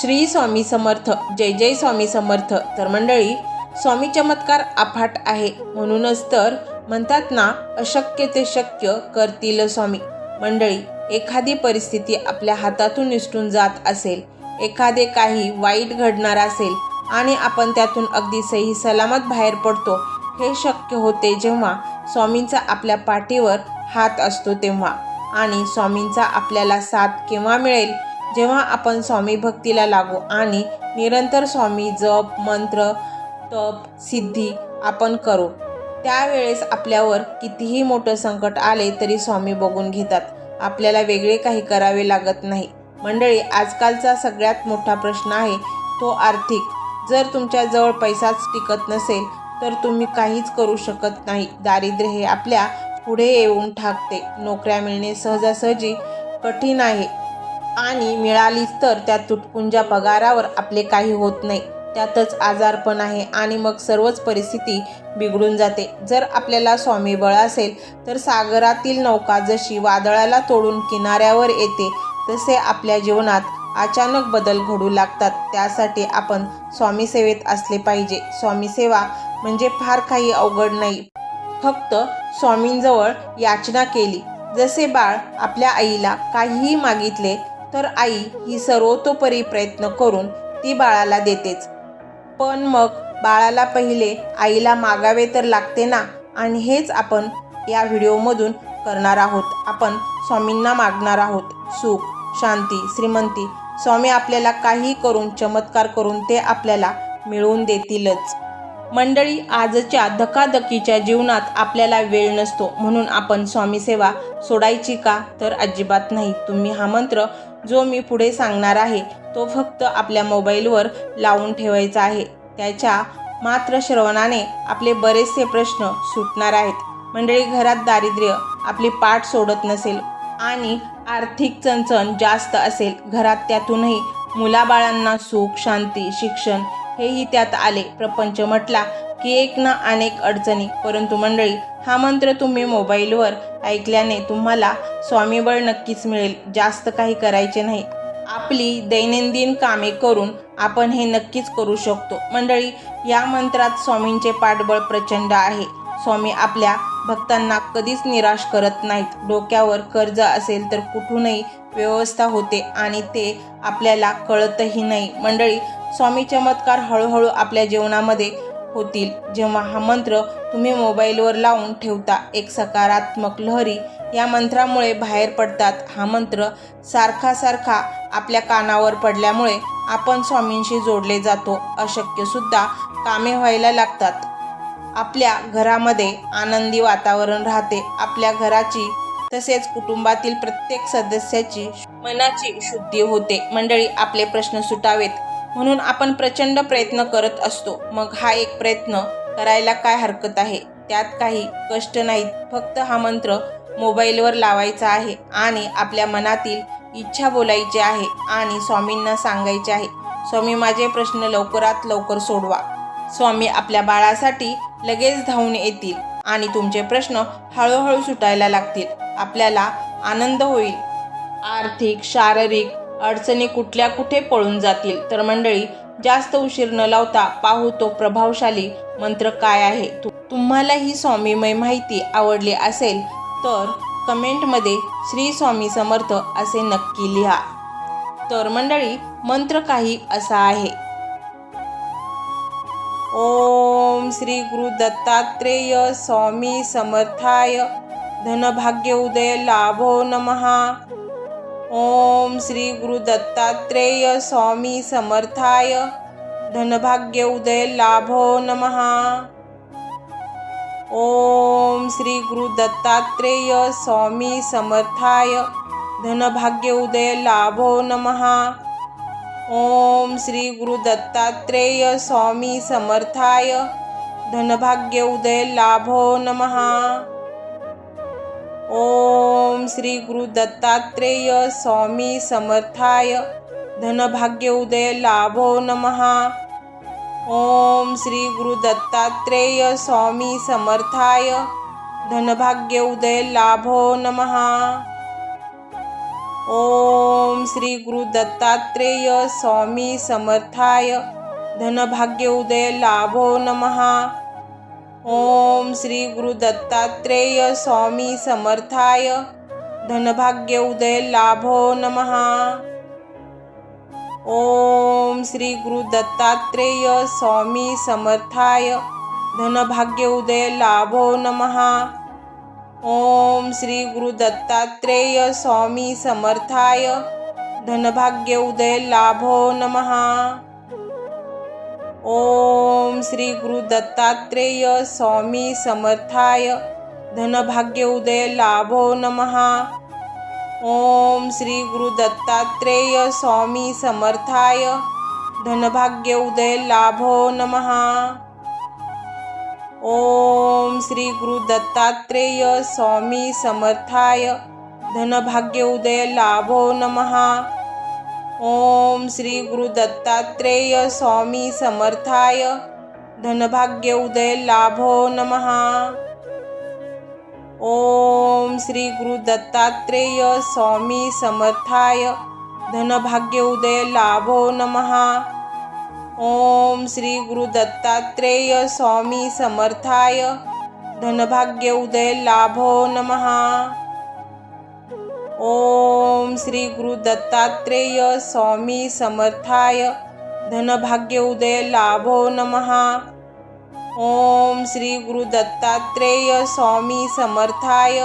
श्री स्वामी समर्थ जय जय स्वामी समर्थ. तर मंडळी स्वामी चमत्कार अफाट आहे. म्हणूनच तर म्हणतात ना अशक्य ते शक्य करतील स्वामी. मंडळी एखादी परिस्थिती आपल्या हातातून निसटून जात असेल एखादे काही वाईट घडणार असेल आणि आपण त्यातून अगदी सही सलामत बाहेर पडतो हे शक्य होते जेव्हा स्वामींचा आपल्या पाठीवर हात असतो तेव्हा. आणि स्वामींचा आपल्याला साथ केव्हा मिळेल? जेव्हा आपण स्वामी भक्तीला लागू आणि निरंतर स्वामी जप मंत्र तप सिद्धी आपण करू त्यावेळेस आपल्यावर कितीही मोठं संकट आले तरी स्वामी बघून घेतात. आपल्याला वेगळे काही करावे लागत नाही. मंडळी आजकालचा सगळ्यात मोठा प्रश्न आहे तो आर्थिक. जर तुमच्याजवळ पैसाच टिकत नसेल तर तुम्ही काहीच करू शकत नाही. दारिद्र्य हे आपल्या पुढे येऊन ठाकते. नोकऱ्या मिळणे सहजासहजी कठीण आहे. आणि मिळालीच तर त्या तुटपुंजा पगारावर आपले काही होत नाही. त्यातच आजारपण आहे आणि मग सर्वच परिस्थिती बिघडून जाते. जर आपल्याला स्वामीबळ असेल तर सागरातील नौका जशी वादळाला तोडून किनाऱ्यावर येते तसे आपल्या जीवनात अचानक बदल घडू लागतात. त्यासाठी आपण स्वामी सेवेत असले पाहिजे. स्वामी सेवा म्हणजे फार काही अवघड नाही. फक्त स्वामींजवळ याचना केली. जसे बाळ आपल्या आईला काहीही मागितले तर आई ही सर्वतोपरी प्रयत्न करून ती बाळाला देतेच. पण मग बाळाला पहिले आईला मागावे तर लागते ना? आणि हेच आपण या व्हिडिओमधून करणार आहोत. आपण स्वामींना मागणार आहोत. सुख शांती श्रीमंती. स्वामी आपल्याला काही करून चमत्कार करून ते आपल्याला मिळवून देतीलच. मंडळी आजच्या धकाधकीच्या जीवनात आपल्याला वेळ नसतो. म्हणून आपण स्वामी सेवा सोडायची का? तर अजिबात नाही. तुम्ही हा मंत्र जो मी पुढे सांगणार आहे तो फक्त आपल्या मोबाईलवर लावून ठेवायचा आहे. त्याच्या मात्र श्रवणाने आपले बरेचसे प्रश्न सुटणार आहेत. मंडळी घरात दारिद्र्य आपली पाठ सोडत नसेल आणि आर्थिक चणचण जास्त असेल घरात त्यातूनही मुलाबाळांना सुख शांती शिक्षण हेही त्यात आले. प्रपंच म्हटला की एक ना अनेक अडचणी. परंतु मंडळी हा मंत्र तुम्ही मोबाईलवर ऐकल्याने तुम्हाला स्वामीबळ नक्कीच मिळेल. जास्त काही करायचे नाही. आपली दैनंदिन कामे करून आपण हे नक्कीच करू शकतो. मंडळी या मंत्रात स्वामींचे पाठबळ प्रचंड आहे. स्वामी आपल्या भक्तांना कधीच निराश करत नाहीत. डोक्यावर कर्ज असेल तर कुठूनही व्यवस्था होते आणि ते आपल्याला कळतही नाही. मंडळी स्वामी चमत्कार हळूहळू आपल्या जीवनामध्ये होतील. जेव्हा हा मंत्र तुम्ही मोबाईलवर लावून ठेवता एक सकारात्मक लहरी या मंत्रामुळे बाहेर पडतात. हा मंत्र सारखा सारखा आपल्या कानावर पडल्यामुळे आपण स्वामींशी जोडले जातो. अशक्यसुद्धा कामे व्हायला लागतात. आपल्या घरामध्ये आनंदी वातावरण राहते. आपल्या घराची तसेच कुटुंबातील प्रत्येक सदस्याची मनाची शुद्धी होते. मंडळी आपले प्रश्न सुटावेत. म्हणून आपण प्रचंड प्रयत्न करत असतो. मग हा एक प्रयत्न करायला काय हरकत आहे? त्यात काही कष्ट नाहीत. फक्त हा मंत्र मोबाईलवर लावायचा आहे आणि आपल्या मनातील इच्छा बोलायची आहे आणि स्वामींना सांगायचे आहे. स्वामी माझे प्रश्न लवकरात लवकर सोडवा. स्वामी आपल्या बाळासाठी लगेच धावून येतील आणि तुमचे प्रश्न हळूहळू सुटायला लागतील. आपल्याला आनंद होईल. आर्थिक शारीरिक अडचणी कुठल्या कुठे पळून जातील? तर मंडळी जास्त उशीर न लावता पाहू तो प्रभावशाली मंत्र काय आहे. तुम्हाला ही स्वामीमय माहिती आवडली असेल तर कमेंटमध्ये श्री स्वामी समर्थ असे नक्की लिहा. तर मंडळी मंत्र काही असा आहे. ओम श्री गुरु दत्तात्रेय स्वामी समर्थाय. धनभाग्य उदय लाभो नमहा. ओम श्री गुरु दत्तात्रेय स्वामी समर्थाय। धनभाग्य उदय लाभो नमहा ओम श्री गुरु दत्तात्रेय स्वामी समर्थाय। धनभाग्य उदय लाभो नमहा ओम श्री गुरु दत्तात्रेय स्वामी समर्थाय। धनभाग्य उदय लाभो ओम श्री गुरु दत्तात्रेय स्वामी समर्थाय। धनभाग्य उदय लाभो नमहा ओम श्री गुरु दत्तात्रेय स्वामी समर्थाय। धनभाग्य उदय लाभो नमहा ओम श्री गुरु दत्तात्रेय स्वामी समर्थाय। धनभाग्य उदय लाभो नमहा ओम श्री गुरु दत्तात्रेय स्वामी समर्थाय। धनभाग्य उदय लाभो नमहा ओम श्री गुरु दत्तात्रेय स्वामी समर्थाय। धनभाग्य उदय लाभो नमहा ओम श्री गुरु दत्तात्रेय स्वामी समर्थाय। धनभाग्य उदय लाभो नमहा ओम श्री गुरु दत्तात्रेय स्वामी समर्थाय। धनभाग्य उदय लाभो नमहा ओम श्री गुरु दत्तात्रेय स्वामी समर्थाय। धनभाग्य उदय लाभो नमहा ओम श्री गुरु दत्तात्रेय स्वामी समर्थाय। धनभाग्य उदय लाभो नमहा ओम श्री गुरु दत्तात्रेय स्वामी समर्थाय। धनभाग्य उदय लाभो नमहा ओम श्री गुरु दत्तात्रेय स्वामी समर्थाय। धनभाग्य उदय लाभो नमहा ओम श्री गुरु दत्तात्रेय स्वामी समर्थाय। धनभाग्य उदय लाभो नमहा ओम श्री गुरु दत्तात्रेय स्वामी समर्थाय। धनभाग्य उदय लाभो नमहा ओम श्री गुरु दत्तात्रेय स्वामी समर्थाय।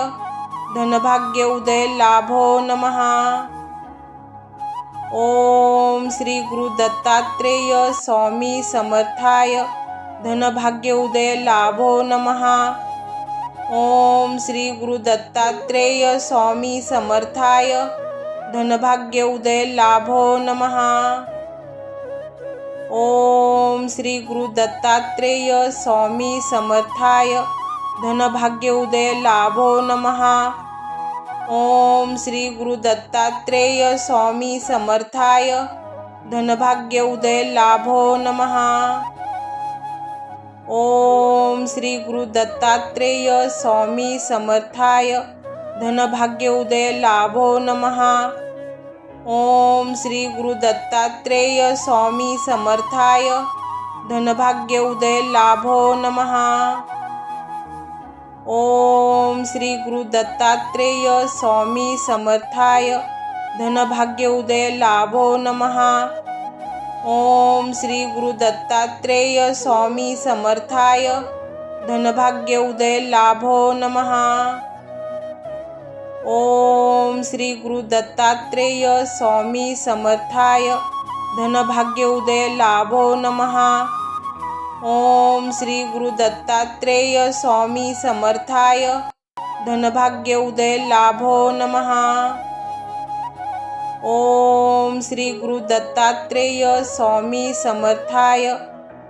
धनभाग्य उदय लाभो नमहा ओम श्री गुरु दत्तात्रेय स्वामी समर्थाय। धनभाग्य उदय लाभो नमहा ओम श्री गुरु दत्तात्रेय स्वामी समर्थाय। धनभाग्य उदय लाभो नमहा ओम श्री गुरु दत्तात्रेय स्वामी समर्थाय। धनभाग्य उदय लाभो नमहा ओम श्री गुरु दत्तात्रेय स्वामी समर्थाय। धनभाग्य उदय लाभो नमहा ओम श्री गुरु दत्तात्रेय स्वामी समर्थाय। धनभाग्य उदय लाभो नमहा ओम श्री गुरु दत्तात्रेय स्वामी समर्थाय। धनभाग्य उदय लाभो नमहा ओम श्री गुरु दत्तात्रेय स्वामी समर्थाय। धनभाग्य उदय लाभो नमहा ओम श्री गुरु दत्तात्रेय स्वामी समर्थाय। धनभाग्य उदय लाभो नमहा ओम श्री गुरु दत्तात्रेय स्वामी समर्थाय। धनभाग्य उदय लाभो नमहा ओम श्री गुरु दत्तात्रेय स्वामी समर्थाय। धनभाग्य उदय लाभो नमहा ओम श्री गुरु दत्तात्रेय स्वामी समर्थाय।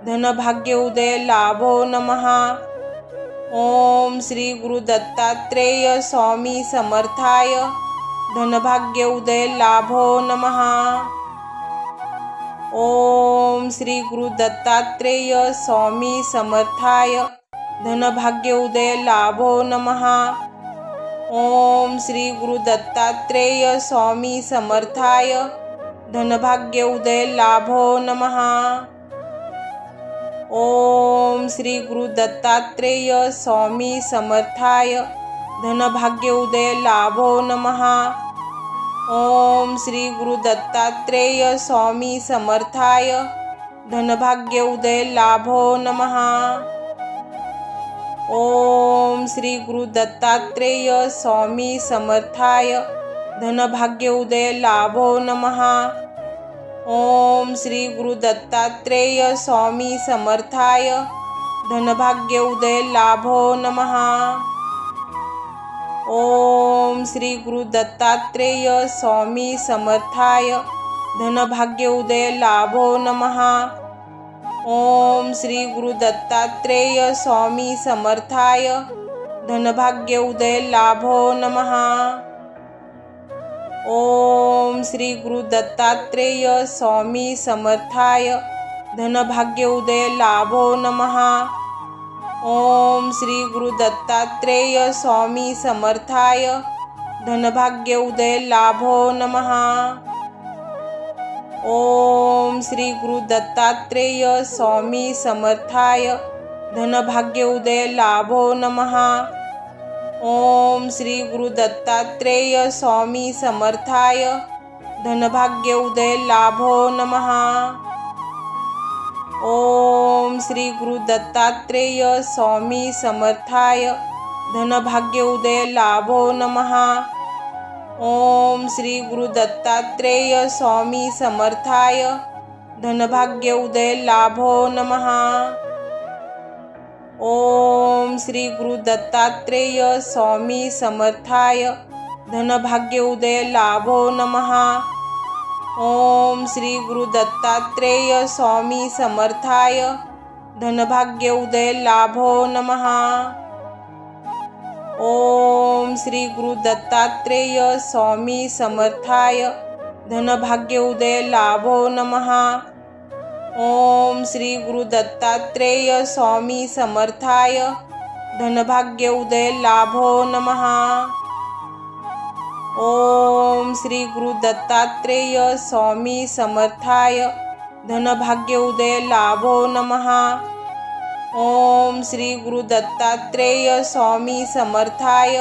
धनभाग्य उदय लाभो नमहा ओम श्री गुरु दत्तात्रेय स्वामी समर्थाय। धनभाग्य उदय लाभो नमहा ओम श्री गुरु दत्तात्रेय स्वामी समर्थाय। धनभाग्य उदय लाभो नमहा ओम श्री गुरु दत्तात्रेय स्वामी समर्थाय। धनभाग्य उदय लाभो नमहा ओम श्री गुरु दत्तात्रेय स्वामी समर्थाय। धनभाग्य उदय लाभो नमहा ओम श्री गुरु दत्तात्रेय स्वामी समर्थाय। धनभाग्य उदय लाभो नमहा ओम श्री गुरु दत्तात्रेय स्वामी समर्थाय। धनभाग्य उदय लाभो नमहा ओम श्री गुरु दत्तात्रेय स्वामी समर्थाय. धनभाग्य उदय लाभो नमहा ओम श्री गुरु दत्तात्रेय स्वामी समर्थाय. धनभाग्य उदय लाभो नमहा ओम श्री गुरु दत्तात्रेय स्वामी समर्थाय. धनभाग्य उदय लाभो नमहा ओम श्री गुरु दत्तात्रेय स्वामी समर्थाय। धनभाग्य उदय लाभो नमहा ओम श्री गुरु दत्तात्रेय स्वामी समर्थाय। धनभाग्य उदय लाभो नमः। ओम श्री गुरु दत्तात्रेय स्वामी समर्थाय। धनभाग्य उदय लाभो नमः। ओम श्री गुरु दत्तात्रेय स्वामी समर्थाय। धनभाग्य उदय लाभो नमः। ओम श्री गुरु दत्तात्रेय स्वामी समर्थाय। धनभाग्य उदय लाभो नमः। ओम श्री गुरु दत्तात्रेय स्वामी समर्थाय। धनभाग्य उदय लाभो नमः। ओम श्री गुरु दत्तात्रेय स्वामी समर्थाय। धनभाग्य उदय लाभो नमः। ओम श्री गुरु दत्तात्रेय स्वामी समर्थाय। धनभाग्य उदय लाभो नमः। ओम श्री गुरु दत्तात्रेय स्वामी समर्थाय। धनभाग्य उदय लाभो नमः। ओम श्री गुरु दत्तात्रेय स्वामी समर्थाय। धनभाग्य उदय लाभो नमः। ओम श्री गुरु दत्तात्रेय स्वामी समर्थाय धनभाग्य उदय लाभो नमः। ओम श्री गुरु दत्तात्रेय स्वामी समर्थाय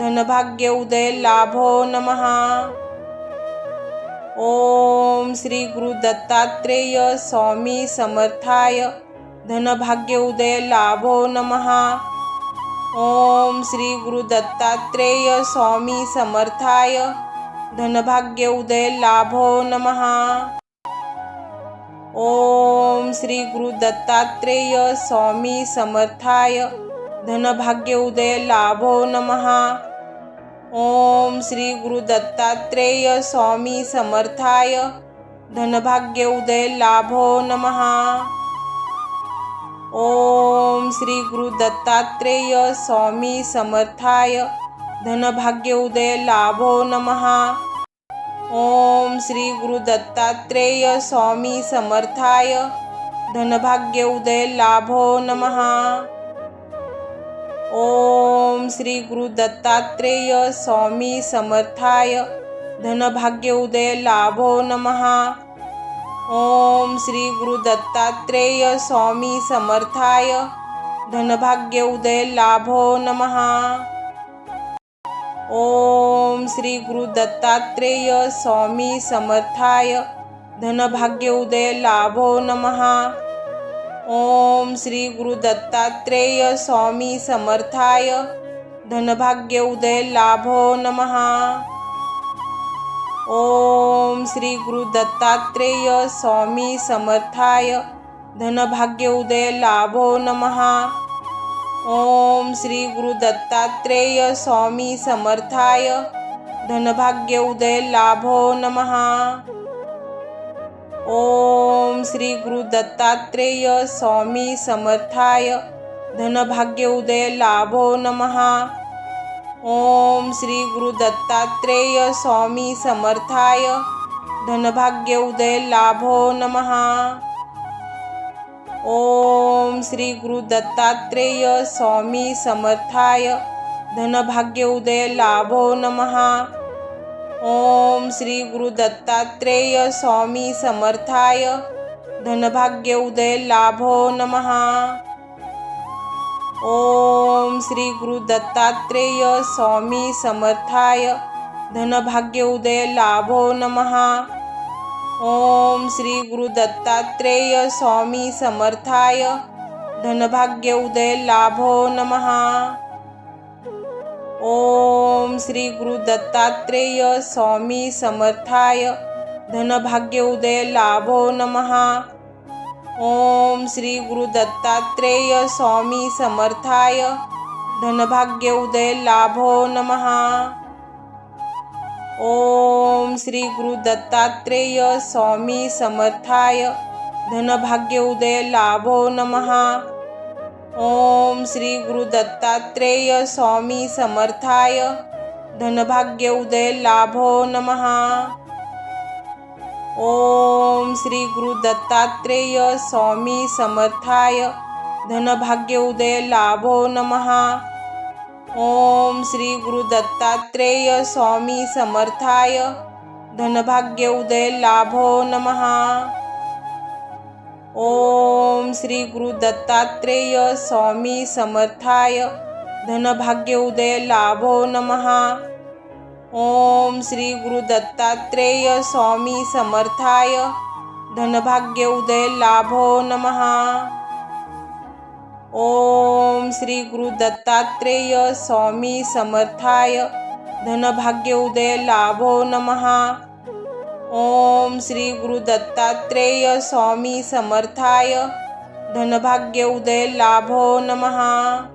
धनभाग्य उदय लाभो नमः। ओम श्री गुरु दत्तात्रेय स्वामी समर्थाय धनभाग्य उदय लाभो नमः। ओम श्री गुरु दत्तात्रेय स्वामी समर्थाय। धनभाग्य उदय लाभो नमः। ओम श्री गुरु दत्तात्रेय स्वामी समर्थाय। धनभाग्य उदय लाभो नमः। ओम श्री गुरु दत्तात्रेय स्वामी समर्थाय। धनभाग्य उदय लाभो नमः। ओम श्री गुरु दत्तात्रेय स्वामी समर्थाय। धनभाग्य उदय लाभो नमः। ओम श्री गुरु दत्तात्रेय स्वामी समर्थाय। धनभाग्य उदय लाभो नमः। ओम श्री गुरु दत्तात्रेय स्वामी समर्थाय। धनभाग्य उदय लाभो नमः। ओम श्री गुरु दत्तात्रेय स्वामी समर्थाय। धनभाग्य उदय लाभो नमः। ओम श्री गुरु दत्तात्रेय स्वामी समर्थाय। धनभाग्य उदय लाभो नमः। ओम श्री गुरु दत्तात्रेय स्वामी समर्थाय। धनभाग्य उदय लाभो नमः। ओम श्री गुरु दत्तात्रेय स्वामी समर्थाय। धनभाग्य उदय लाभो नमः। ओम श्री गुरु दत्तात्रेय स्वामी समर्थाय। धनभाग्य उदय लाभो नमः। ओम श्री गुरु दत्तात्रेय स्वामी समर्थाय। धनभाग्य उदय लाभो नमः। ओम श्री गुरु दत्तात्रेय स्वामी समर्थाय। धनभाग्य उदय लाभो नमः। ओम श्री गुरु दत्तात्रेय स्वामी समर्थाय। धनभाग्य उदय लाभो नमः। ओम श्री गुरु दत्तात्रेय स्वामी समर्थाय। धनभाग्य उदय लाभो नमः। ओम श्री गुरु दत्तात्रेय स्वामी समर्थाय। धनभाग्य उदय लाभो नमः। ओम श्री गुरु दत्तात्रेय स्वामी समर्थाय। धनभाग्य उदय लाभो नमः। ओम श्री गुरु दत्तात्रेय स्वामी समर्थाय। धनभाग्य उदय लाभो नमः। ओम श्री गुरु दत्तात्रेय स्वामी समर्थाय. धनभाग्य उदय लाभो नमः. ओम श्री गुरु दत्तात्रेय स्वामी समर्थाय. धनभाग्य उदय लाभो नमः. ओम श्री गुरु दत्तात्रेय स्वामी समर्थाय. धनभाग्य उदय लाभो नमः. ओम श्री गुरु दत्तात्रेय स्वामी समर्थाय। धनभाग्य उदय लाभो नमः। ओम श्री गुरु दत्तात्रेय स्वामी समर्थाय। धनभाग्य उदय लाभो नमः। ओम श्री गुरु दत्तात्रेय स्वामी समर्थाय। धनभाग्य उदय लाभो नमः। ओम श्री गुरु दत्तात्रेय स्वामी समर्थाय। धनभाग्य उदय लाभो नमः। ओम श्री गुरु दत्तात्रेय स्वामी समर्थाय। धनभाग्य उदय लाभो नमः। ओम श्री गुरु दत्तात्रेय स्वामी समर्थाय। धनभाग्य उदय लाभो नमः।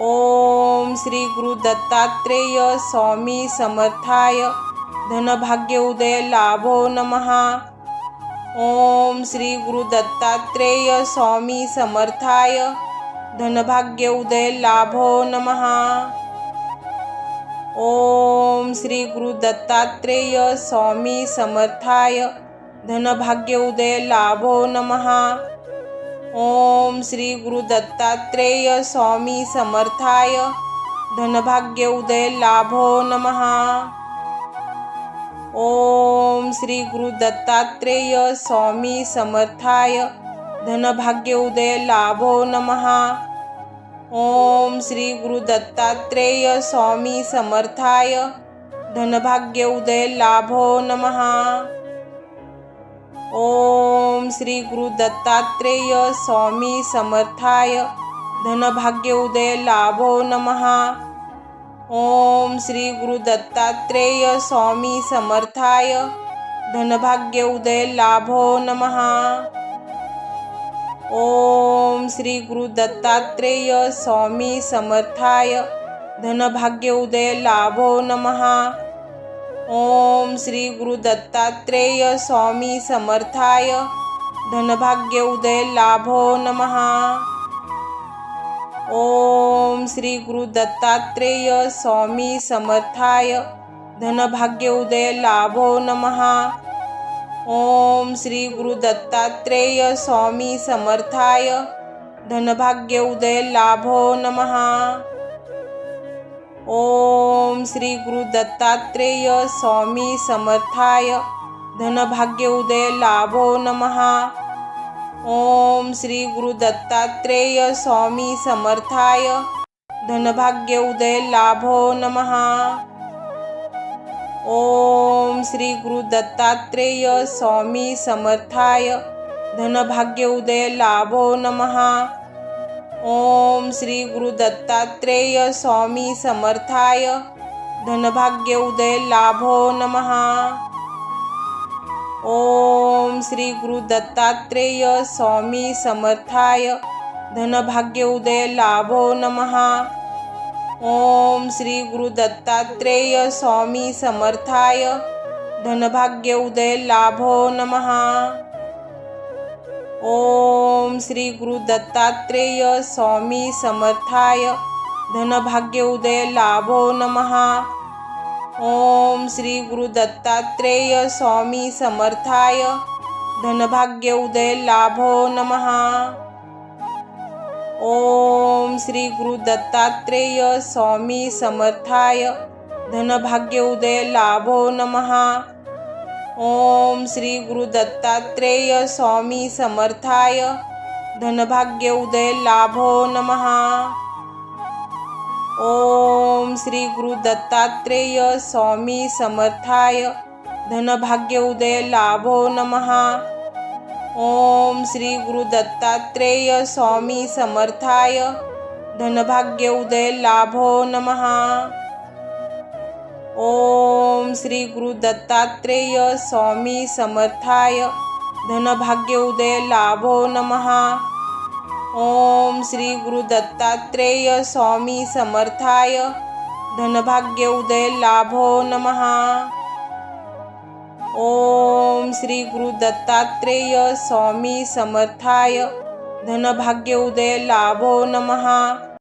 ओम श्री गुरु दत्तात्रेय स्वामी समर्थाय। धनभाग्य उदय लाभो नमः। ओम श्री गुरु दत्तात्रेय स्वामी समर्थाय। धनभाग्य उदय लाभो नमः। ओम श्री गुरु दत्तात्रेय स्वामी समर्थाय। धनभाग्य उदय लाभो नमः। ओम श्री गुरु दत्तात्रेय स्वामी समर्थाय धनभाग्य उदय लाभो नमः। ओम श्री गुरु दत्तात्रेय स्वामी समर्थाय धनभाग्य उदय लाभो नमः। ओम श्री गुरु दत्तात्रेय स्वामी समर्थाय धनभाग्य उदय लाभो नमः। ओम श्री गुरु दत्तात्रेय स्वामी समर्थाय। धनभाग्य उदय लाभो नमः। ओम श्री गुरु दत्तात्रेय स्वामी समर्थाय। धनभाग्य उदय लाभो नमः। ओम श्री गुरु दत्तात्रेय स्वामी समर्थाय। धनभाग्य उदय लाभो नमः। ओम श्री गुरु दत्तात्रेय स्वामी समर्थाय। धनभाग्य उदय लाभो नमः। ओम श्री गुरु दत्तात्रेय स्वामी समर्थाय। धनभाग्य उदय लाभो नमः। ओम श्री गुरु दत्तात्रेय स्वामी समर्थाय। धनभाग्य उदय लाभो नमः। ओम श्री गुरु दत्तात्रेय स्वामी समर्थाय। धनभाग्य उदय लाभो नमः। ओम श्री गुरु दत्तात्रेय स्वामी समर्थाय। धनभाग्य उदय लाभो नमः। ओम श्री गुरु दत्तात्रेय स्वामी समर्थाय। धनभाग्य उदय लाभो नमः। ओम श्री गुरु दत्तात्रेय स्वामी समर्थाय। धनभाग्य उदय लाभो नमः। ओम श्री गुरु दत्तात्रेय स्वामी समर्थाय। धनभाग्य उदय लाभो नमः। ओम श्री गुरु दत्तात्रेय स्वामी समर्थाय। धनभाग्य उदय लाभो नमः। ओम श्री गुरु दत्तात्रेय स्वामी समर्थाय। धनभाग्य उदय लाभो नमः। ओम श्री गुरु दत्तात्रेय स्वामी समर्थाय। धनभाग्य उदय लाभो नमः। ओम श्री गुरु दत्तात्रेय स्वामी समर्थाय। धनभाग्य उदय लाभो नमः। ओम श्री गुरु दत्तात्रेय स्वामी समर्थाय. धनभाग्य उदय लाभो नमः. ओम श्री गुरु दत्तात्रेय स्वामी समर्थाय. धनभाग्य उदय लाभो नमः. ओम श्री गुरु दत्तात्रेय स्वामी समर्थाय. धनभाग्य उदय लाभो नमः. ओम श्री गुरु दत्तात्रेय स्वामी समर्थाय। धनभाग्य उदय लाभो नमः। ओम श्री गुरु दत्तात्रेय स्वामी समर्थाय। धनभाग्य उदय लाभो नमः। ओम श्री गुरु दत्तात्रेय स्वामी समर्थाय। धनभाग्य उदय लाभो नमः।